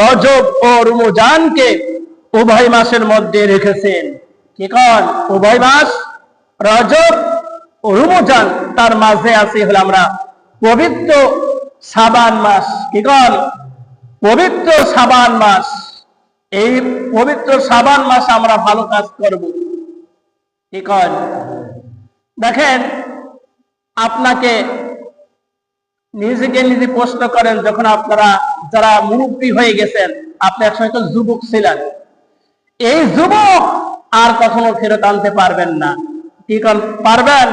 রজব ও রুমজানকে উভয় মাসের মধ্যে রেখেছেন। কি কন উভয় মাস রজব ও রুমজান, তার মাঝে আছে হলো আমরা পবিত্র সাবান মাস। কি কন পবিত্র সাবান মাস, এই পবিত্র সাবান মাস আমরা ভালো কাজ করব। কি কন দেখেন, আপনাকে নিজেকে নিজে প্রশ্ন করেন যখন আপনারা, যারা মুরব্বী হয়ে গেছেন, আপনি একসময় তো যুবক ছিলেন। এই যুবক আর কখনো ফেরত আনতে পারবেন না। কি পারবেন?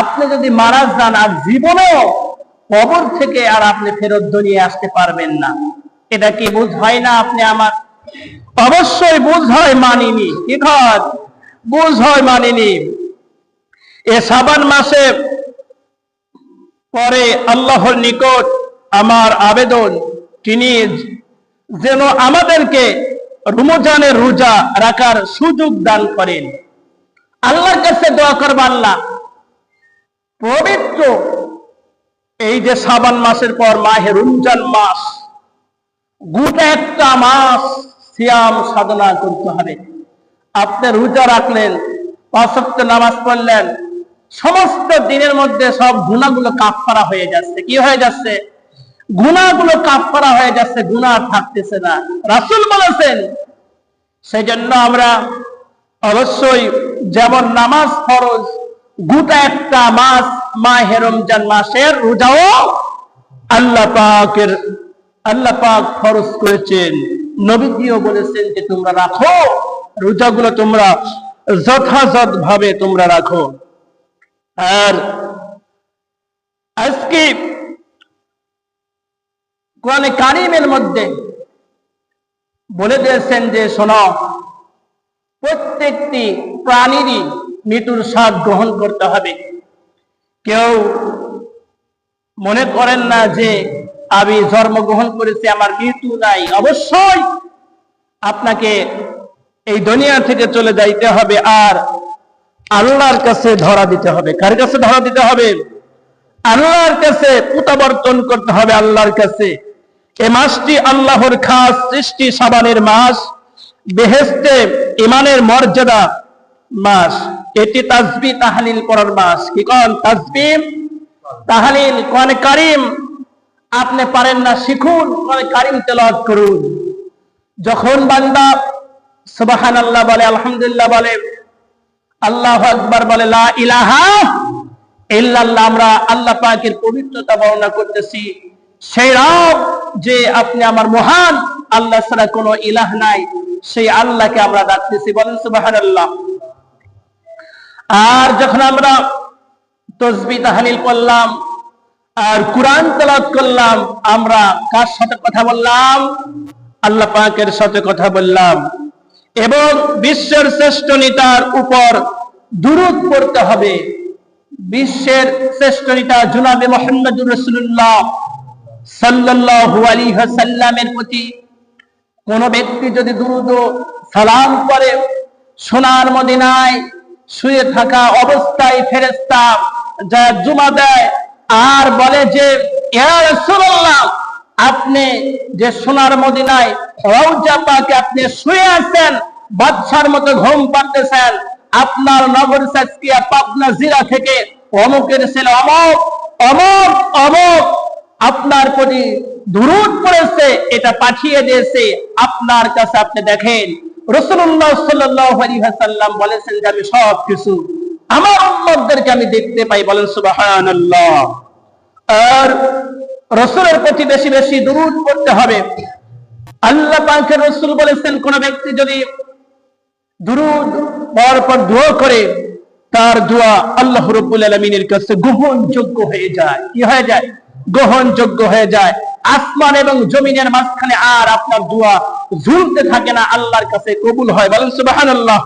আপনি যদি মারা যান আর জীবনেও কবর থেকে আর আপনি ফেরত নিয়ে আসতে পারবেন না। এটা কি বুঝ হয় না আপনি আমার? অবশ্যই বুঝ হয় মানিনি। কি বুঝ হয় মানিনি। এ সাবান মাসে পরে আল্লাহর নিকট আমার আবেদন, তিনি যেন আমাদেরকে রুমজানের রোজা রাখার সুযোগ দান করেন। আল্লাহর কাছে দোয়া করব আল্লাহ, পবিত্র এই যে সাবান মাসের পর মাহে রমজান মাস, গোটা একটা মাস সিয়াম সাধনা করতে হবে। আপনি রোজা রাখলেন, পাঁচ নামাজ পড়লেন সমস্ত দিনের মধ্যে সব গুণাগুলো কাফারা হয়ে যাচ্ছে। কি হয়ে যাচ্ছে? গুণাগুলো কাফারা হয়ে যাচ্ছে, গুণা থাকতেছে না। রাসূল বলেছেন সেই জন্য আমরা অবশ্যই যেমন নামাজ ফরজ, গোটা একটা মাস মাহে রমজান মাসের রোজাও আল্লাহ পাকের, আল্লাহ পাক ফরজ করেছেন। নবীজিও বলেছেন যে তোমরা রাখো, রোজাগুলো তোমরা যথাযথ ভাবে তোমরা রাখো। আর আজকে কোরআনে কারিমের মধ্যে বলে দিয়েছেন যে, শোনো, প্রত্যেকটি প্রাণীরই মৃত্যুর স্বাদ গ্রহণ করতে হবে। কেউ মনে করেন না যে, আমি জন্মগ্রহণ করেছি, আমার মৃত্যু নাই। অবশ্যই আপনাকে এই দুনিয়া থেকে চলে যাইতে হবে। আর আল্লাহর কাছে ধরা দিতে হবে। কার কাছে ধরা দিতে হবে? আল্লাহর কাছে পুতাবর্তন করতে হবে আল্লাহর কাছে। এ মাসটি আল্লাহর খাস সৃষ্টি সাবানের মাস বেহেস্তে ইমানের মর্যাদা মাস। এটি তাজবি তাহালিল করার মাস। কি কন? তাজবি তাহালিল। কোন কারিম আপনি পারেন না, শিখুন। কোন কারিম তেলাওয়াত করুন। যখন বান্দা সুবাহান আল্লাহ বলে, আলহামদুলিল্লাহ বলে আল্লাহ আকবার বলে ইলাহা ইল্লাল্লাহ। আমরা আল্লাহ পাকের পবিত্রতা বর্ণনা করতেছি। সেই রব যে আপনি আমার মহান, আল্লাহ ছাড়া কোনো ইলাহ নাই। সেই আল্লাহকে আমরা ডাকতেছি, বলেন সুবহানাল্লাহ। আর যখন আমরা তসবি তাহালিল করলাম আর কোরআন তেলাওয়াত করলাম, আমরা কার সাথে কথা বললাম? আল্লাহ পাকের সাথে কথা বললাম। এবং বিশ্বের শ্রেষ্ঠ নেতার উপর দুরুদ পড়তে হবে। বিশ্বের শ্রেষ্ঠ নেতা জুনাবে মোহাম্মদুর রসুল্লাহ সাল্লাল্লাহু আলাইহি ওয়াসাল্লামের প্রতি কোন ব্যক্তি যদি দুরুদ সালাম করে সোনার মদিনায় শুয়ে থাকা অবস্থায় ফেরেশতা যা জুমা দেয় আর বলে যে, ইয়া রাসূলুল্লাহ আপনি যে সোনার মদিনায় রওজা পাকে আপনি শুয়ে আছেন, বাদশার মতো ঘুম পাড়তেছেন, আপনার নগর সাজকিয়া পাবনা জিরা থেকে অমুকের ছেলে অমক অমক অমক, আপনার প্রতি দুরুদ পড়েছে, এটা পাঠিয়ে দিয়েছে, আপনার কাছে আপনি দেখেন। রসুল্লাহ আলাইহি বলেছেন যে আমি সব কিছু আমার উম্মতদেরকে আমি দেখতে পাই, বলেন সুবহানাল্লাহ। আর রসুলের প্রতি বেশি বেশি দুরুদ পড়তে হবে। আল্লাহ পাকের রসুল বলেছেন, কোন ব্যক্তি যদি দুরুদ পর পর করে, তার দোয়া আল্লাহ রব্বুল আলমিনের কাছে গ্রহণযোগ্য হয়ে যায়। কি হয়ে যায়? গ্রহণযোগ্য হয়ে যায়। আসমান এবং জমিনের মাঝখানে আর আপনার দোয়া ঝুলতে থাকে না, আল্লাহর কাছে কবুল হয়। বলেন সুবাহান আল্লাহ